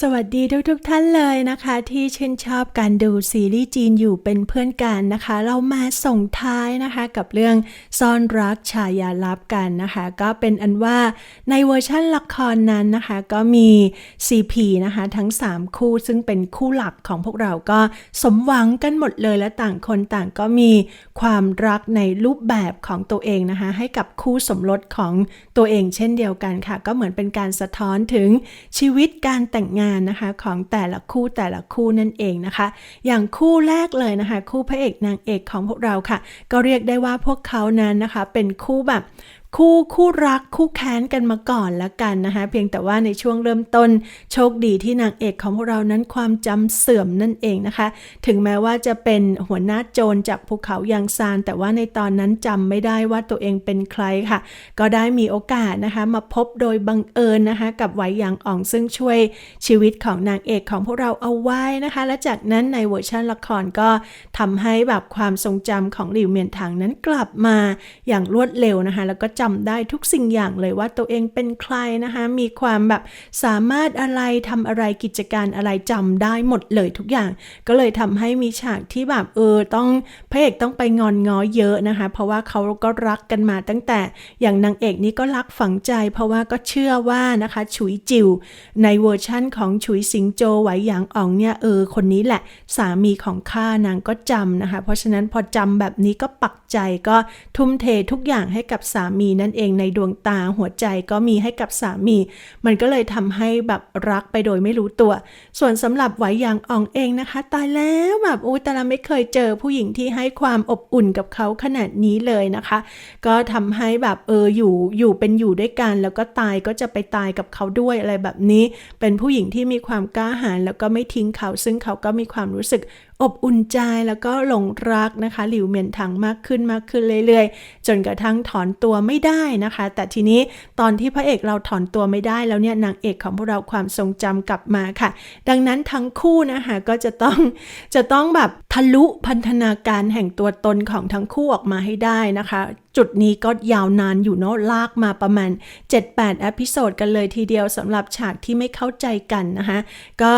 สวัสดีทุกทท่านเลยนะคะ ที่ชื่นชอบการดูซีรีส์จีนอยู่เป็นเพื่อนกันนะคะ เรามาส่งท้ายนะคะกับเรื่องซ่อนรักชายาลับกันนะคะ ก็เป็นอันว่าในเวอร์ชั่นละครนั้นนะคะ ก็มี CP นะคะ ทั้ง 3 คู่ซึ่งเป็นคู่หลักของพวกเราก็สมหวังกันหมดเลยและต่างคนต่างก็มีความรักในรูปแบบของตัวเองนะคะ ให้กับคู่สมรสของตัวเองเช่นเดียวกันค่ะ ก็เหมือนเป็นการสะท้อนถึงชีวิตการแต่งงานนะคะของแต่ละคู่แต่ละคู่นั่นเองนะคะ อย่างคู่แรกเลยนะคะ คู่พระเอกนางเอกของพวกเราค่ะ ก็เรียกได้ว่าพวกเขานั้นนะคะ เป็นคู่แบบ คู่คู่รักคู่แค้นกันมาก่อนแล้วกันนะคะ เพียงแต่ว่าในช่วงเริ่มต้นโชคดีที่นางเอกของพวกเรานั้นความจำเสื่อมนั่นเองนะคะ ถึงแม้ว่าจะเป็นหัวหน้าโจรจากภูเขายางซาน แต่ว่าในตอนนั้นจำไม่ได้ว่าตัวเองเป็นใครค่ะ ก็ได้มีโอกาสนะคะมาพบโดยบังเอิญนะคะกับไหวหยางอ่องซึ่งช่วยชีวิตของนางเอกของพวกเราเอาไว้นะคะ และจากนั้นในเวอร์ชันละครก็ทำให้แบบความทรงจำของหลิวเมียนถังนั้นกลับมาอย่างรวดเร็วนะคะ แล้วก็จำได้ทุกสิ่งอย่างเลยว่าตัวเองเป็นใครนะคะ มีความแบบสามารถอะไรทำอะไรกิจการอะไรจำได้หมดเลยทุกอย่าง ก็เลยทำให้มีฉากที่แบบเออต้องพระเอกต้องไปงอนง้อเยอะนะคะ เพราะว่าเขาก็รักกันมาตั้งแต่อย่างนางเอกนี้ก็รักฝังใจ เพราะว่าก็เชื่อว่านะคะฉุยจิวในเวอร์ชั่นของฉุยสิงโจไหวหยางอ่องเนี่ยเออคนนี้แหละสามีของข้านางก็จำนะคะ เพราะฉะนั้นพอจำแบบนี้ก็ปักใจก็ทุ่มเททุกอย่างให้กับสามีนั่นเองในดวงตาหัวใจก็มีให้กับสามี มันก็เลยทำให้แบบรักไปโดยไม่รู้ตัว ส่วนสำหรับไหวหยางอ่องเองนะคะ ตายแล้วแบบโอ้แต่ละไม่เคยเจอผู้หญิงที่ให้ความอบอุ่นกับเขาขนาดนี้เลยนะคะ ก็ทำให้แบบเอออยู่อยู่เป็นอยู่ด้วยกัน แล้วก็ตายก็จะไปตายกับเขาด้วยอะไรแบบนี้ เป็นผู้หญิงที่มีความกล้าหาญแล้วก็ไม่ทิ้งเขาซึ่งเขาก็มีความรู้สึก อบอุ่นใจแล้วก็หลงรักนะคะ หลิวเมียนถังมากขึ้นมากขึ้นเรื่อยๆ จนกระทั่งถอนตัวไม่ได้นะคะ แต่ทีนี้ตอนที่พระเอกเราถอนตัวไม่ได้แล้วเนี่ยนางเอกของพวกเราความทรงจำกลับมาค่ะ ดังนั้นทั้งคู่นะคะก็จะต้องจะต้องแบบทะลุพันธนาการแห่งตัวตนของทั้งคู่ออกมาให้ได้นะคะ จุดนี้ก็ยาวนานอยู่เนาะลากมาประมาณ 7-8อพิโซดกันเลยทีเดียวสำหรับฉากที่ไม่เข้าใจกันนะคะก็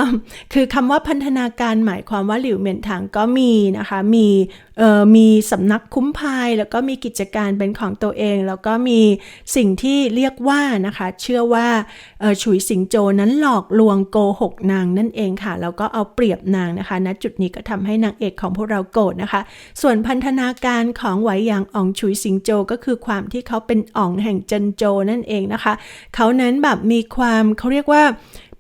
คือคำว่าพันธนาการหมายความว่าหลิวเหมียนถังก็มีนะคะมีเอ่อมีสำนักคุ้มภัยแล้วก็มีกิจการเป็นของตัวเอง แล้วก็มีสิ่งที่เรียกว่านะคะเชื่อว่าเอ่อฉุยสิงโจนั้นหลอกลวงโกหกนางนั่นเองค่ะแล้วก็เอาเปรียบนางนะคะณจุดนี้ก็ทำให้นางเอกของพวกเราโกรธนะคะ ส่วนพันธนาการของไหวหยางอองฉุยสิงโจจก็คือความที่เขาเป็นอ่องแห่งเจินโจนั่นเองนะคะ เขานั้นแบบมีความเขาเรียกว่า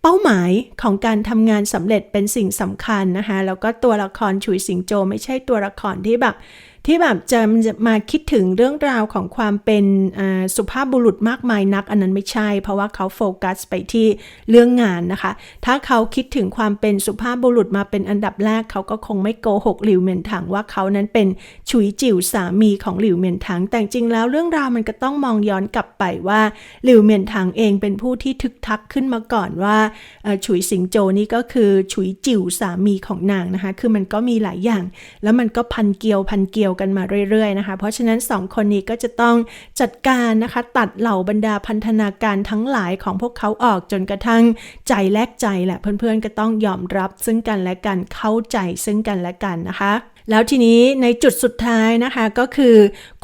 เป้าหมายของการทำงานสำเร็จเป็นสิ่งสำคัญนะคะ แล้วก็ตัวละครฉุยสิงโจไม่ใช่ตัวละครที่แบบ ที่แบบจะมาคิดถึงเรื่องราวของความเป็นสุภาพบุรุษมากมายนัก อันนั้นไม่ใช่ เพราะว่าเขาโฟกัสไปที่เรื่องงานนะคะ ถ้าเขาคิดถึงความเป็นสุภาพบุรุษมาเป็นอันดับแรก เขาก็คงไม่โกหกหลิวเมียนถังว่าเขานั้นเป็นฉุยจิ๋วสามีของหลิวเมียนถัง แต่จริงแล้วเรื่องราวมันก็ต้องมองย้อนกลับไปว่าหลิวเมียนถังเองเป็นผู้ที่ทึกทักขึ้นมาก่อนว่าฉุยสิงโจนี่ก็คือฉุยจิ๋วสามีของนางนะคะ คือมันก็มีหลายอย่าง แล้วมันก็พันเกียวพันเกียวกันมาเรื่อยๆนะคะ เพราะฉะนั้น 2 คนนี้ก็จะต้องจัดการนะคะ ตัดเหล่าบรรดาพันธนาการทั้งหลายของพวกเขาออกจนกระทั่งใจแลกใจแหละเพื่อนๆก็ต้องยอมรับซึ่งกันและกันเข้าใจซึ่งกันและกันนะคะ แล้วทีนี้ในจุดสุดท้ายนะคะก็คือ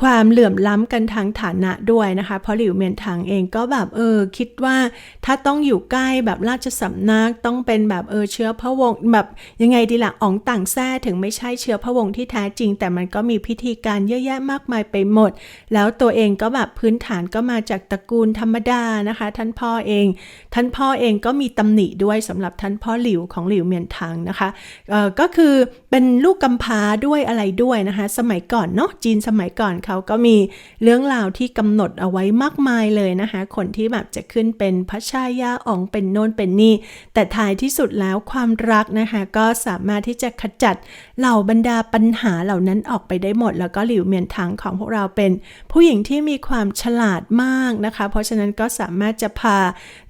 ความเหลื่อมล้ำกันทางฐานะด้วยนะคะ เพราะหลิวเมียนถังเองก็แบบเออคิดว่าถ้าต้องอยู่ใกล้แบบราชสำนักต้องเป็นแบบเออเชื้อพระวงศ์แบบยังไงดีละ่ะอ๋องต่างแท้ถึงไม่ใช่เชื้อพระวงศ์ที่แท้จริง แต่มันก็มีพิธีการเยอะแยะมากมายไปหมด แล้วตัวเองก็แบบพื้นฐานก็มาจากตระกูลธรรมดานะคะ ท่านพ่อเอง ท่านพ่อเองก็มีตำหนิด้วยสำหรับท่านพ่อหลิวของหลิวเมียนถังนะคะเออก็คือเป็นลูกกำพร้าด้วยอะไรด้วยนะคะ สมัยก่อนเนาะจีนสมัยก่อนเขาก็มีเรื่องราวที่กำหนดเอาไว้มากมายเลยนะคะ คนที่แบบจะขึ้นเป็นพระชายาอองเป็นโน่นเป็นนี่ แต่ท้ายที่สุดแล้วความรักนะคะ ก็สามารถที่จะขจัดเหล่าบรรดาปัญหาเหล่านั้นออกไปได้หมด แล้วก็หลิวเมียนถังของพวกเราเป็น ผู้หญิงที่มีความฉลาดมากนะคะ เพราะฉะนั้นก็สามารถจะพา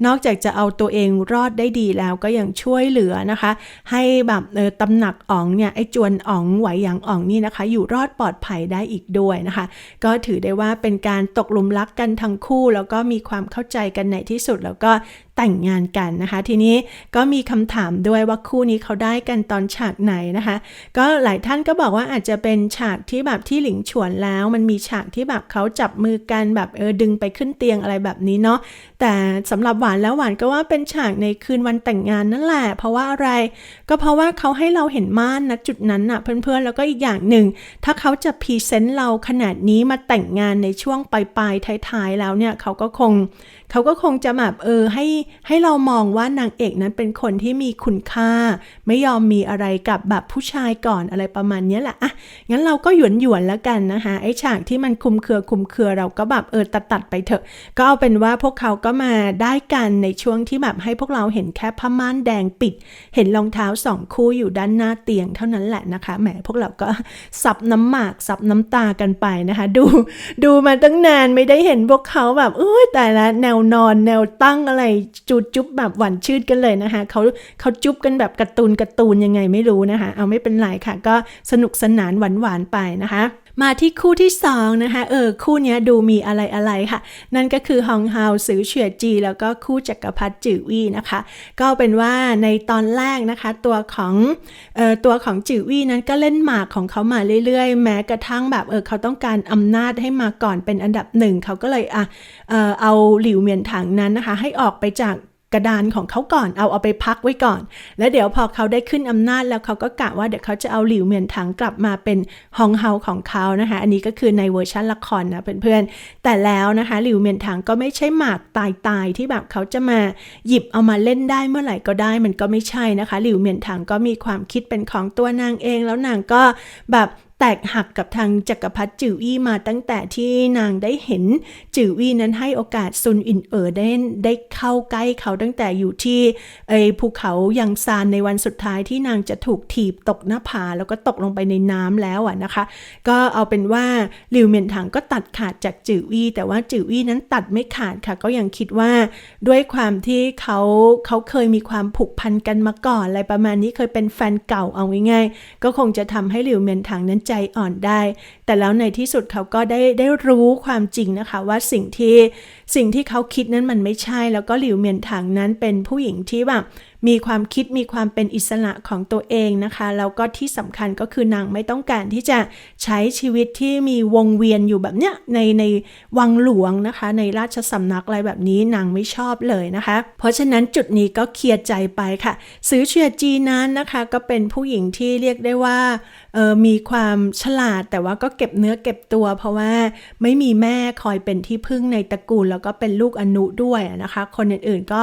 นอกจากจะเอาตัวเองรอดได้ดีแล้วก็ยังช่วยเหลือนะคะ ให้แบบเออตำหนักอ๋องเนี่ยไอ้จวนอ๋องไหวหยางอ่องนี่นะคะ อยู่รอดปลอดภัยได้อีกด้วยนะคะ ก็ถือได้ว่าเป็นการตกหลุมรักกันทั้งคู่ แล้วก็มีความเข้าใจกันในที่สุด แล้วก็ แต่งงานกันนะคะ ทีนี้ก็มีคำถามด้วยว่าคู่นี้เขาได้กันตอนฉากไหนนะคะ ก็หลายท่านก็บอกว่าอาจจะเป็นฉากที่แบบที่หลิงฉวนแล้ว มันมีฉากที่แบบเขาจับมือกันแบบเออดึงไปขึ้นเตียงอะไรแบบนี้เนาะแต่สำหรับหวานแล้วหวานก็ว่าเป็นฉากในคืนวันแต่งงานนั่นแหละ เพราะว่าอะไร ก็เพราะว่าเขาให้เราเห็นม่านนะจุดนั้นน่ะเพื่อนๆแล้วก็อีกอย่างหนึ่ง ถ้าเขาจะพรีเซนต์เราขนาดนี้มาแต่งงานในช่วงปลายๆท้ายๆแล้วเนี่ยเขาก็คง เขาก็คงจะแบบเออให้ให้เรามองว่านางเอกนั้นเป็นคนที่มีคุณค่า ไม่ยอมมีอะไรกับแบบผู้ชายก่อนอะไรประมาณนี้แหละอะงั้นเราก็หยวนหยวนแล้วกันนะคะไอ้ฉากที่มันคุมเครือคุมเครือเราก็แบบเออตัดตัดไปเถอะ ก็เอาเป็นว่าพวกเขาก็มาได้กันในช่วงที่แบบให้พวกเราเห็นแค่ผ้าม่านแดงปิด เห็นรองเท้าสองคู่อยู่ด้านหน้าเตียงเท่านั้นแหละนะคะแหมพวกเราก็สับน้ำหมากสับน้ำตากันไปนะคะ ดูดูมาตั้งนานไม่ได้เห็นพวกเขาแบบเอ้ยแต่ละแนวนอนแนวตั้งอะไรจูจุ๊บแบบหวานชื่นกันเลยนะคะเขาเขาจุ๊บกันแบบการ์ตูนการ์ตูนยังไงไม่รู้นะคะ เอาไม่เป็นไรค่ะ ก็สนุกสนานหวานหวานๆไปนะคะ มาที่คู่ที่สองนะคะเออคู่นี้ดูมีอะไรอะไรค่ะ นั่นก็คือฮองฮาวซือเฉียจี แล้วก็คู่จักรพรรดิจือวี่นะคะ ก็เป็นว่าในตอนแรกนะคะ ตัวของเออตัวของจือวี่นั้นก็เล่นหมากของเขามาเรื่อยๆ แม้กระทั่งแบบเออเขาต้องการอำนาจให้มาก่อนเป็นอันดับหนึ่งเขาก็เลยอะเออเอาหลิวเมียนถังนั้นนะคะ ให้ออกไปจาก กระดานของเขาก่อนเอาเอาไปพักไว้ก่อน แล้วเดี๋ยวพอเขาได้ขึ้นอำนาจแล้วเขาก็กะว่าเดี๋ยวเขาจะเอาหลิวเหมียนถังกลับมาเป็นฮองเฮาของเขานะคะ อันนี้ก็คือในเวอร์ชันละครนะเพื่อนๆแต่แล้วนะคะหลิวเหมียนถังก็ไม่ใช่หมากตายตายๆที่แบบเขาจะมาหยิบเอามาเล่นได้เมื่อไหร่ก็ได้มันก็ไม่ใช่นะคะหลิวเหมียนถังก็มีความคิดเป็นของตัวนางเองแล้วนางก็แบบแตกหักกับทางจักรพรรดิจืออี้มาตั้งแต่ที่นางได้เห็นจืออี้นั้นให้โอกาสซุนอินเอ๋อได้ได้เข้าใกล้เขาตั้งแต่อยู่ที่ไอ้ภูเขายังซานในวันสุดท้ายที่นางจะถูกถีบตกหน้าผาแล้วก็ตกลงไปในน้ำแล้วอะนะคะ ก็เอาเป็นว่าหลิวเมียนถังก็ตัดขาดจากจืออี้แต่ว่าจืออี้นั้นตัดไม่ขาดค่ะ ก็ยังคิดว่าด้วยความที่เขาเขาเคยมีความผูกพันกันมาก่อนอะไรประมาณนี้เคยเป็นแฟนเก่าเอาง่ายๆก็คงจะทำให้หลิวเมียนถังนั้นใจอ่อนได้ แต่แล้วในที่สุดเขาก็ได้ได้รู้ความจริงนะคะว่าสิ่งที่สิ่งที่เขาคิดนั้นมันไม่ใช่ แล้วก็หลิวเมียนถังนั้นเป็นผู้หญิงที่แบบ มีความคิดมีความเป็นอิสระของตัวเองนะคะแล้วก็ที่สำคัญก็คือนางไม่ต้องการที่จะใช้ชีวิตที่มีวงเวียนอยู่แบบเนี้ยในในวังหลวงนะคะ ในราชสำนักอะไรแบบนี้นางไม่ชอบเลยนะคะ เพราะฉะนั้นจุดนี้ก็เคลียร์ใจไปค่ะ ซื้อเชียจีนั้นนะคะก็เป็นผู้หญิงที่เรียกได้ว่าเออมีความฉลาดแต่ว่าก็เก็บเนื้อเก็บตัว เพราะว่าไม่มีแม่คอยเป็นที่พึ่งในตระกูล แล้วก็เป็นลูกอนุด้วยนะคะ คนอื่นๆก็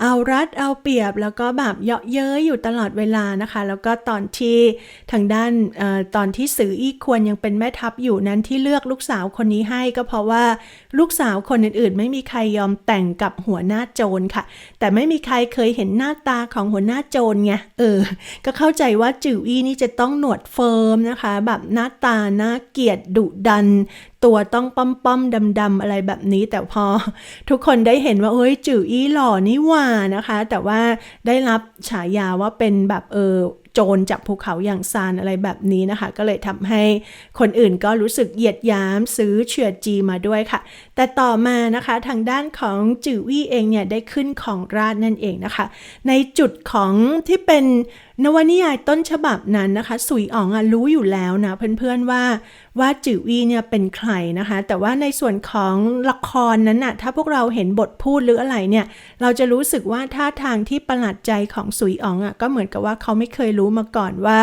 เอารัดเอาเปรียบแล้วก็แบบเยาะเย้ยอยู่ตลอดเวลานะคะ แล้วก็ตอนที่ทางด้านออตอนที่สืออี้ควรยังเป็นแม่ทัพอยู่นั้นที่เลือกลูกสาวคนนี้ให้ก็เพราะว่าลูกสาวคนอื่นๆ ไม่มีใครยอมแต่งกับหัวหน้าโจรค่ะ แต่ไม่มีใครเคยเห็นหน้าตาของหัวหน้าโจรไงเออ ก็เข้าใจว่าจืออี้นี่จะต้องหนวดเฟิร์มนะคะ แบบหน้าตาหน่าเกียดดุดันตัวต้องป้อมป้อมดำดำๆอะไรแบบนี้ แต่พอทุกคนได้เห็นว่าเอ้ยจืออี้หล่อนี่หว่านะคะ แต่ว่าได้รับฉายาว่าเป็นแบบเออโจรจากภูเขาอย่างซานอะไรแบบนี้นะคะ ก็เลยทำให้คนอื่นก็รู้สึกเหยียดยามซื้อเฉือจีมาด้วยค่ะ แต่ต่อมานะคะทางด้านของจือวี่เองเนี่ยได้ขึ้นของราชนั่นเองนะคะ ในจุดของที่เป็นนวนิยายต้นฉบับนั้นนะคะ สุยอ๋องอะรู้อยู่แล้วนะเพื่อนๆว่าว่าจือวี่เนี่ยเป็นใครนะคะ แต่ว่าในส่วนของละครนั้นน่ะถ้าพวกเราเห็นบทพูดหรืออะไรเนี่ย เราจะรู้สึกว่าท่าทางที่ประหลาดใจของสุยอ๋องอะก็เหมือนกับว่าเขาไม่เคยรู้มาก่อนว่า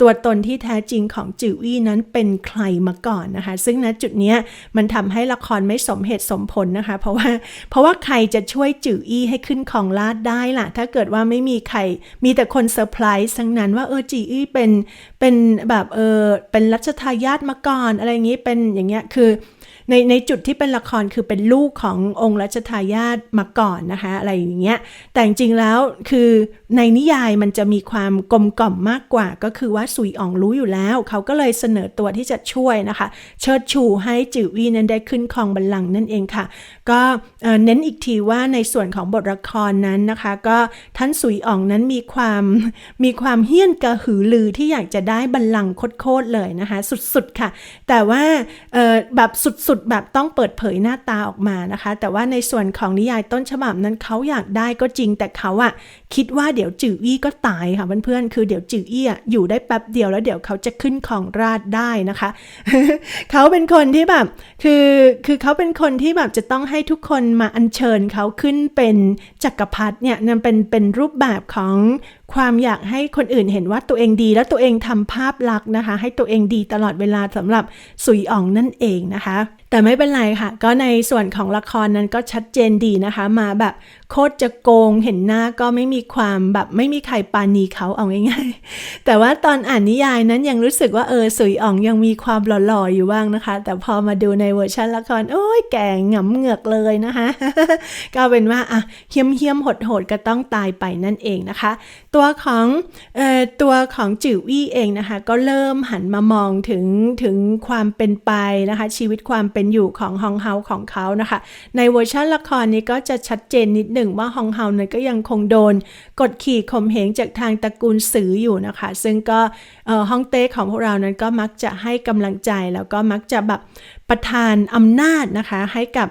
ตัวตนที่แท้จริงของจือวี่นั้นเป็นใครมาก่อนนะคะ ซึ่งณจุดนี้มันทำให้ละครไม่สมเหตุสมผลนะคะ เพราะว่าเพราะว่าใครจะช่วยจืออี้ให้ขึ้นของลาดได้ล่ะ ถ้าเกิดว่าไม่มีใครมีแต่คนเซอร์ไพรส์ทั้งนั้นว่าเออจืออี้เป็นเป็นแบบเออเป็นรัชทายาทมาก่อนอะไรอย่างนี้เป็นอย่างเงี้ยคือ ในในจุดที่เป็นละครคือเป็นลูกขององค์รัชทายาทมาก่อนนะคะ อะไรอย่างเงี้ย แต่จริงๆแล้วคือในนิยายมันจะมีความกลมกล่อมมากกว่า ก็คือว่าสุยอ่องรู้อยู่แล้ว เขาก็เลยเสนอตัวที่จะช่วยนะคะ เชิดชูให้จือวีนั้นได้ขึ้นครองบัลลังก์นั่นเองค่ะ ก็เน้นอีกทีว่าในส่วนของบทละครนั้นนะคะ ก็ท่านสุยอ่องนั้นมีความมีความเฮี้ยนกระหือรือที่อยากจะได้บัลลังก์โคตรๆเลยนะคะ สุดๆค่ะ แต่ว่าแบบสุดสุดแบบต้องเปิดเผยหน้าตาออกมานะคะ แต่ว่าในส่วนของนิยายต้นฉบับนั้นเขาอยากได้ก็จริง แต่เขาอะคิดว่าเดี๋ยวจืออี้ก็ตายค่ะเพื่อนๆคือเดี๋ยวจืออี้อะอยู่ได้แป๊บเดียวแล้วเดี๋ยวเขาจะขึ้นของราชได้นะคะ เขาเป็นคนที่แบบคือคือเขาเป็นคนที่แบบจะต้องให้ทุกคนมาอัญเชิญเขาขึ้นเป็นจักรพรรดิเนี่ยนั่นเป็นเป็นรูปแบบของความอยากให้คนอื่นเห็นว่าตัวเองดี แล้วตัวเองทำภาพลักษณ์นะคะ ให้ตัวเองดีตลอดเวลาสำหรับสุยอ่องนั่นเองนะคะ แต่ไม่เป็นไรค่ะ ก็ในส่วนของละครนั้นก็ชัดเจนดีนะคะ มาแบบ คตรจะโกงเห็นหน้าก็ไม่มีความแบบไม่มีใครปานีเขาเอาง่ายๆ แต่ว่าตอนอ่านนิยายนั้นยังรู้สึกว่าเออสุยอ่องยังมีความหล่อๆอยู่บ้างนะคะ แต่พอมาดูในเวอร์ชันละครโอ้ยแก่งำเหงือกเลยนะคะ ก็เป็นว่าอะเฮี้ยมเฮี้ยมๆโหดๆก็ต้องตายไปนั่นเองนะคะ ตัวของเอ่อตัวของจิ๋วอี้เองนะคะ ก็เริ่มหันมามองถึงถึงความเป็นไปนะคะ ชีวิตความเป็นอยู่ของฮองเฮาของเขานะคะ ในเวอร์ชันละครนี้ก็จะชัดเจนนิดหนึ่งว่าฮองเฮาเนี่ยก็ยังคงโดนกดขี่ข่มเหงจากทางตระกูลสืออยู่นะคะ ซึ่งก็ฮ่องเต้ของพวกเรานั้นก็มักจะให้กำลังใจแล้วก็มักจะแบบ ประทานอำนาจนะคะ ให้กับ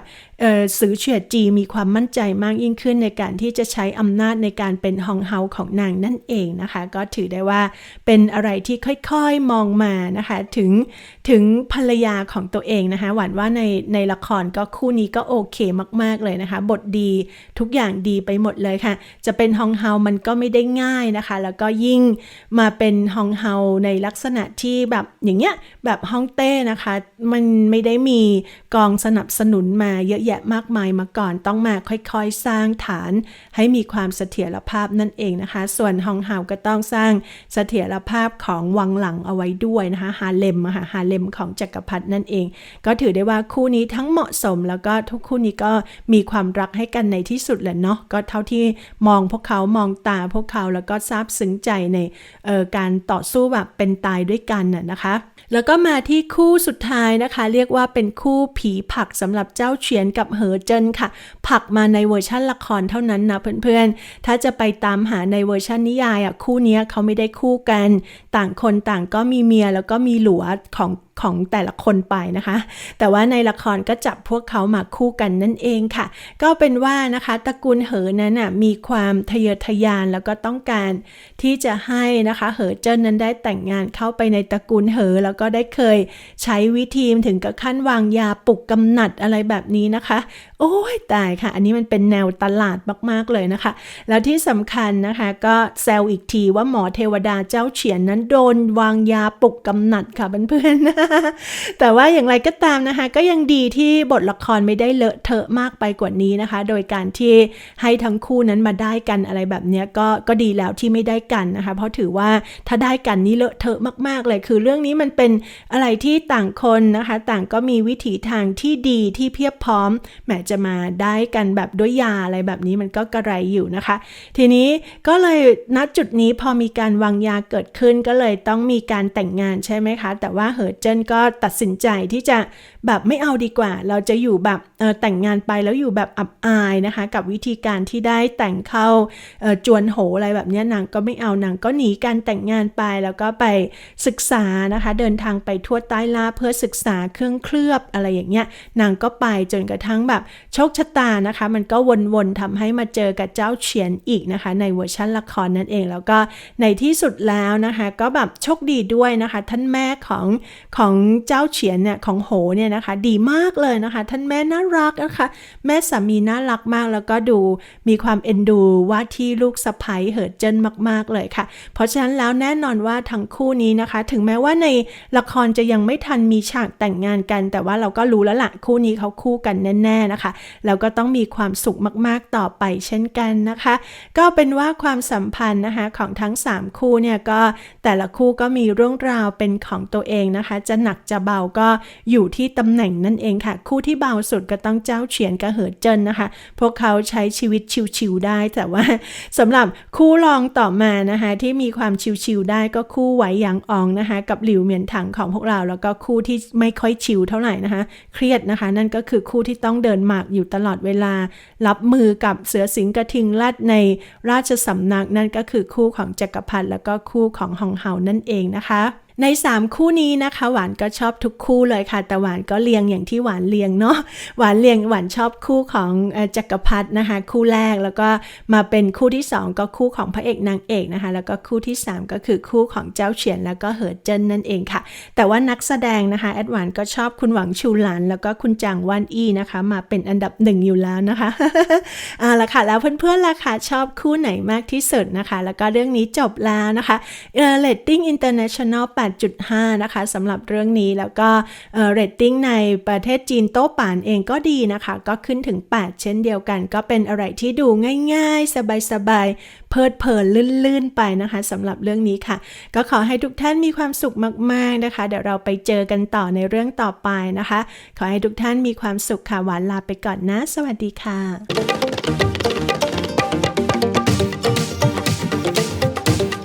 สือเฉียดจีมีความมั่นใจมากยิ่งขึ้นในการที่จะใช้อำนาจในการเป็นฮองเฮาของนางนั่นเองนะคะ ก็ถือได้ว่าเป็นอะไรที่ค่อยๆมองมานะคะ ถึงถึงภรรยาของตัวเองนะคะ หวั่นว่าในในละครก็คู่นี้ก็โอเคมากๆเลยนะคะ บทดีทุกอย่างดีไปหมดเลยค่ะ จะเป็นฮองเฮามันก็ไม่ได้ง่ายนะคะ แล้วก็ยิ่งมาเป็นฮองเฮาในลักษณะที่แบบอย่างเงี้ยแบบฮองเต้นะคะ มันไม่ได้มีกองสนับสนุนมาเยอะแยะมากมายมาก่อน ต้องมาค่อยๆ สร้างฐานให้มีความเสถียรภาพนั่นเองนะคะ ส่วนฮองเฮาก็ต้องสร้างเสถียรภาพของวังหลังเอาไว้ด้วยนะคะฮาเลมค่ะฮาเลมของจักรพรรดินั่นเอง ก็ถือได้ว่าคู่นี้ทั้งเหมาะสม แล้วก็ทุกคู่นี้ก็มีความรักให้กันในที่สุดแหละเนาะก็เท่าที่มองพวกเขามองตาพวกเขาแล้วก็ซาบซึ้งใจในการต่อสู้แบบเป็นตายด้วยกันน่ะนะคะ แล้วก็มาที่คู่สุดท้ายนะคะ เรียกว่าเป็นคู่ผีผักสำหรับเจ้าเฉียนกับเหอเจินค่ะ ผักมาในเวอร์ชั่นละครเท่านั้นนะเพื่อนๆ ถ้าจะไปตามหาในเวอร์ชันนิยายอะคู่นี้เขาไม่ได้คู่กัน ต่างคนต่างก็มีเมียแล้วก็มีหลัวของของแต่ละคนไปนะคะ แต่ว่าในละครก็จับพวกเขามาคู่กันนั่นเองค่ะ ก็เป็นว่านะคะตระกูลเหอนั้นน่ะมีความทะเยอทะยานแล้วก็ต้องการที่จะให้นะคะเหอเจิ้นนั้นได้แต่งงานเข้าไปในตระกูลเหอ แล้วก็ได้เคยใช้วิธีถึงกับขั้นวางยาปลุกกำหนัดอะไรแบบนี้นะคะ โอ้ยตายค่ะ อันนี้มันเป็นแนวตลาดมากๆเลยนะคะ แล้วที่สำคัญนะคะก็แซวอีกทีว่าหมอเทวดาเจ้าเฉียนนั้นโดนวางยาปลุกกำหนัดค่ะเพื่อนๆแต่ว่าอย่างไรก็ตามนะคะ ก็ยังดีที่บทละครไม่ได้เลอะเทอะมากไปกว่านี้นะคะ โดยการที่ให้ทั้งคู่นั้นมาได้กันอะไรแบบนี้ก็ก็ดีแล้วที่ไม่ได้กันนะคะ เพราะถือว่าถ้าได้กันนี่เลอะเทอะมาก ๆ เลย คือเรื่องนี้มันเป็นอะไรที่ต่างคนนะคะ ต่างก็มีวิถีทางที่ดีที่เพียบพร้อมแหมจะมาได้กันแบบด้วยยาอะไรแบบนี้มันก็กระไรอยู่นะคะ ทีนี้ก็เลยณจุดนี้พอมีการวางยาเกิดขึ้นก็เลยต้องมีการแต่งงานใช่ไหมคะ แต่ว่าเหอเจินก็ตัดสินใจที่จะแบบไม่เอาดีกว่า เราจะอยู่แบบแต่งงานไปแล้วอยู่แบบอับอายนะคะ กับวิธีการที่ได้แต่งเข้าจวนโหอะไรแบบนี้นางก็ไม่เอานางก็หนีการแต่งงานไปแล้วก็ไปศึกษานะคะ เดินทางไปทั่วใต้ล่าเพื่อศึกษาเครื่องเคลือบอะไรอย่างเงี้ยนางก็ไปจนกระทั่งแบบโชคชะตานะคะ มันก็วนๆทำให้มาเจอกับเจ้าเฉียนอีกนะคะ ในเวอร์ชันละครนั่นเองแล้วก็ในที่สุดแล้วนะคะ ก็แบบโชคดีด้วยนะคะ ท่านแม่ของของของเจ้าเฉียนเนี่ยของโหเนี่ยนะคะดีมากเลยนะคะ ท่านแม่น่ารักนะคะ แม่สามีน่ารักมากแล้วก็ดูมีความเอ็นดูว่าที่ลูกสะใภ้เหอเจิ้นมาก ๆ เลยค่ะ เพราะฉะนั้นแล้วแน่นอนว่าทั้งคู่นี้นะคะ ถึงแม้ว่าในละครจะยังไม่ทันมีฉากแต่งงานกัน แต่ว่าเราก็รู้แล้วละคู่นี้เขาคู่กันแน่ ๆนะคะ แล้วก็ต้องมีความสุขมากๆต่อไปเช่นกันนะคะ ก็เป็นว่าความสัมพันธ์นะคะของทั้ง 3 คู่เนี่ยก็แต่ละคู่ก็มีเรื่องราวเป็นของตัวเองนะคะจะหนักจะเบาก็อยู่ที่ตำแหน่งนั่นเองค่ะ คู่ที่เบาสุดก็ต้องเจ้าเฉียนกับเหอเจินนะคะ พวกเขาใช้ชีวิตชิวๆได้ แต่ว่าสำหรับคู่รองต่อมานะคะ ที่มีความชิวๆได้ก็คู่ไหวหยางอองนะคะ กับหลิวเหมียนถังของพวกเรา แล้วก็คู่ที่ไม่ค่อยชิวเท่าไหร่นะคะ เครียดนะคะ นั่นก็คือคู่ที่ต้องเดินหมากอยู่ตลอดเวลา รับมือกับเสือสิงกระทิงลัดในราชสำนักนั่นก็คือคู่ของจักรพรรดิแล้วก็คู่ของหองเฮานั่นเองนะคะ ใน 3 คู่นี้นะคะ หวานก็ชอบทุกคู่เลยค่ะ แต่หวานก็เลียงอย่างที่หวานเลียงเนาะหวานเลียงหวานชอบคู่ของจักรพรรดินะคะ คู่แรกแล้วก็มาเป็นคู่ที่ 2 ก็คู่ของพระเอกนางเอกนะคะ แล้วก็คู่ที่ 3 ก็คือคู่ของเจ้าเฉียนแล้วก็เหอเจิ้นนั่นเองค่ะ แต่ว่านักแสดงนะคะแอดหวานก็ชอบคุณหวังชูหลาน แล้วก็คุณจางวันอี้นะคะ มาเป็นอันดับหนึ่งอยู่แล้วนะคะเอาละค่ะแล้วเพื่อนๆล่ะค่ะชอบคู่ไหนมากที่สุดนะคะ แล้วก็เรื่องนี้จบแล้วนะคะเออเรตติ้ง international 8.5 นะคะสำหรับเรื่องนี้แล้วก็เรตติ้งในประเทศจีนโต้ป่านเองก็ดีนะคะ ก็ขึ้นถึง 8 เช่นเดียวกัน ก็เป็นอะไรที่ดูง่ายๆ สบายๆ เพลิดเพลินลื่นๆ ไปนะคะสำหรับเรื่องนี้ค่ะ ก็ขอให้ทุกท่านมีความสุขมากๆนะคะ เดี๋ยวเราไปเจอกันต่อในเรื่องต่อไปนะคะ ขอให้ทุกท่านมีความสุขค่ะหวานลาไปก่อนนะ สวัสดีค่ะ